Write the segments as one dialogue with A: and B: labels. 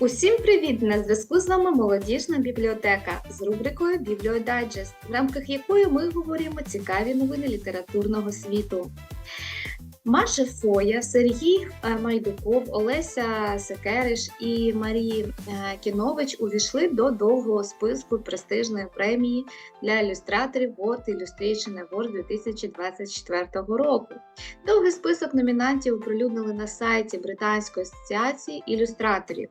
A: Усім привіт! На зв'язку з вами молодіжна бібліотека з рубрикою Бібліодайджест, в рамках якої ми говоримо цікаві новини літературного світу. Маша Фоя, Сергій е, Майдуков, Олеся Секериш і Марії е, Кінович увійшли до довгого списку престижної премії для ілюстраторів World Illustration Award 2024 року. Довгий список номінантів оприлюднили на сайті Британської асоціації ілюстраторів.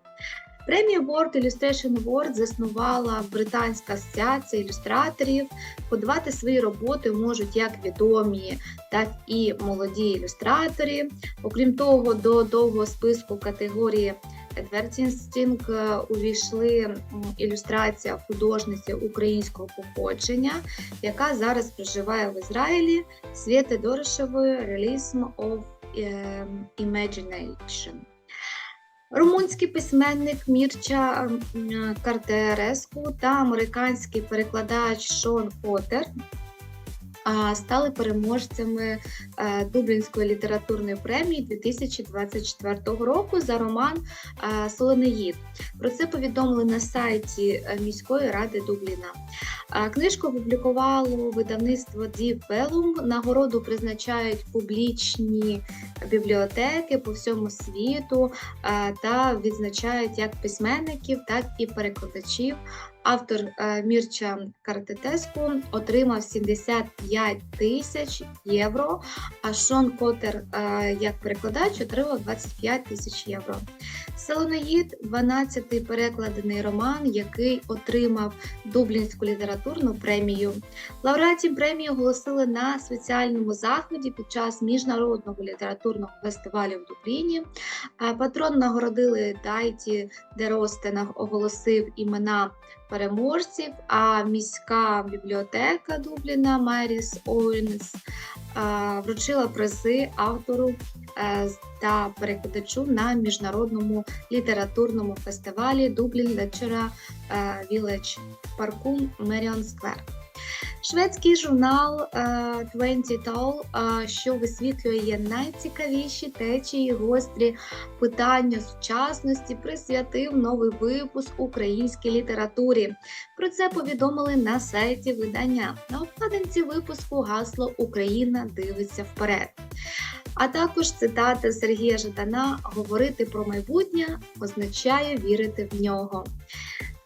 A: Премію World Illustration Award заснувала Британська асоціація ілюстраторів. Подавати свої роботи можуть як відомі, так і молоді ілюстратори. Окрім того, до довгого списку категорії Advertising е, увійшли ілюстрація художниці українського походження, яка зараз проживає в Ізраїлі Свєти Дорошевої Realism of е, Imagination. Румунський письменник Мірча Картереску та американський перекладач Шон Поттер стали переможцями е, Дублінської літературної премії 2024 року за роман е, Солонеїд. Про це повідомили на сайті е, міської ради Дубліна. Е, Книжку опублікувало видавництво Bellum. Нагороду призначають публічні бібліотеки по всьому світу е, та відзначають як письменників, так і перекладачів. Автор е, Мірча Картетеску отримав 75 тисяч євро, а Шон Коттер е, як перекладач отримав 25 тисяч євро. Селеноїд 12-й перекладений роман, який отримав Дублінську літературну премію. Лауреатів премії оголосили на спеціальному заході під час міжнародного літературного фестивалю в Дубліні. Патрон нагородили Дайті, де Ростенах оголосив імена переможців, а міська бібліотека Дубліна Меріс Оуенс вручила призи автору е, та перекладачу на міжнародному літературному фестивалі Dublin Lecture е, Village парку Меріон Сквер. Шведський журнал е, 20 Tall, е, що висвітлює найцікавіші течії, гострі питання сучасності, присвятив новий випуск українській літературі. Про це повідомили на сайті видання. На обкладинці випуску гасло Україна дивиться вперед. А також цитата Сергія Жадана Говорити про майбутнє означає вірити в нього.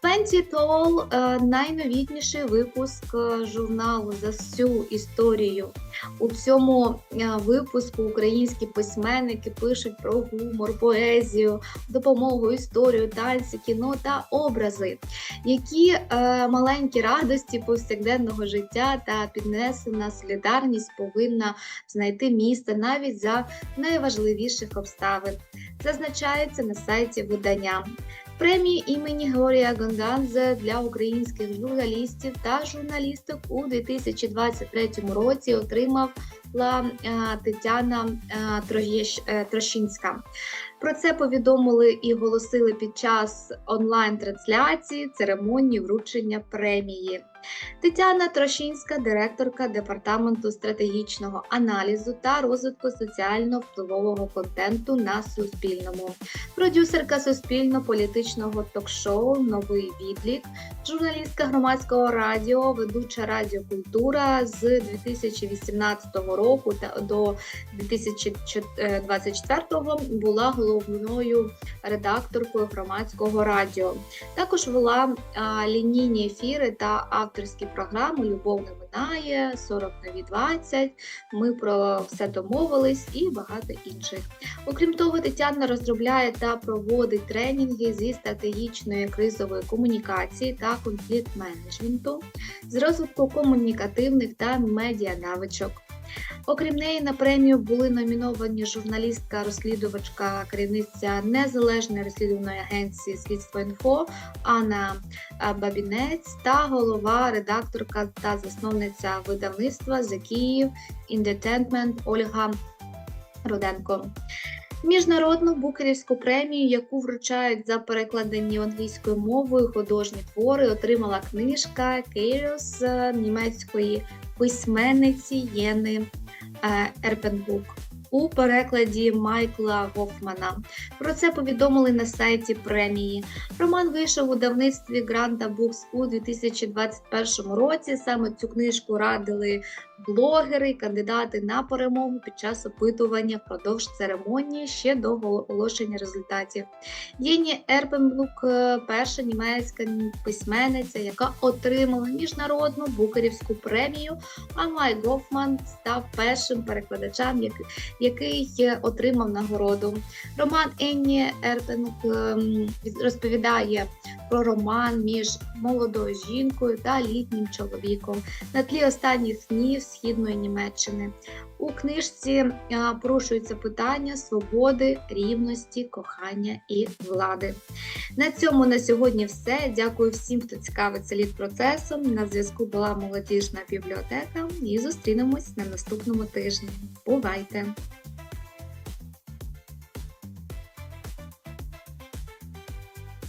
A: Пенсі Тол е, найновітніший випуск е, журналу за всю історію. У цьому е, випуску українські письменники пишуть про гумор, поезію, допомогу, історію, танці, кіно та образи, які е, маленькі радості повсякденного життя та піднесена солідарність повинна знайти місце навіть за найважливіших обставин. Зазначається на сайті видання. Премії імені Георгія Гондадзе для українських журналістів та журналісток у 2023 році отримала е, Тетяна е, е, Трошинська. Про це повідомили і голосили під час онлайн-трансляції церемонії вручення премії. Тетяна Трошинська, директорка департаменту стратегічного аналізу та розвитку соціально-впливового контенту на Суспільному, продюсерка суспільно-політичного ток-шоу Новий відлік, журналістка громадського радіо, ведуча радіокультура з 2018 року та до 2024 була головною редакторкою громадського радіо. Також вела а, лінійні ефіри та авторські програми Любов не минає, 40 нові 20, Ми про все домовились і багато інших. Окрім того, Тетяна розробляє та проводить тренінги зі стратегічної кризової комунікації та конфлікт-менеджменту, з розвитку комунікативних та медіанавичок. Окрім неї, на премію були номіновані журналістка-розслідувачка, керівниця незалежної розслідувальної агенції Слідство інфо Анна Бабінець та голова, редакторка та засновниця видавництва The Київ Independent Ольга Руденко. Міжнародну букерівську премію, яку вручають за перекладені англійською мовою художні твори, отримала книжка Кейрос німецької письменниці Єни е, Ерпенбук. у перекладі Майкла Гофмана. Про це повідомили на сайті премії. Роман вийшов у давництві Гранта Букс у 2021 році. Саме цю книжку радили блогери, кандидати на перемогу під час опитування впродовж церемонії ще до оголошення результатів. Єні Ерпенблук е, перша німецька письменниця, яка отримала міжнародну букерівську премію. А Майк Гофман став першим перекладачем, який е, отримав нагороду. Роман Енні Ерпенблук ем, розповідає про роман між молодою жінкою та літнім чоловіком на тлі останніх днів східної Німеччини. У книжці порушуються питання свободи, рівності, кохання і влади. На цьому на сьогодні все. Дякую всім, хто цікавиться літ процесом. На зв'язку була молодіжна бібліотека і зустрінемось на наступному тижні. Бувайте!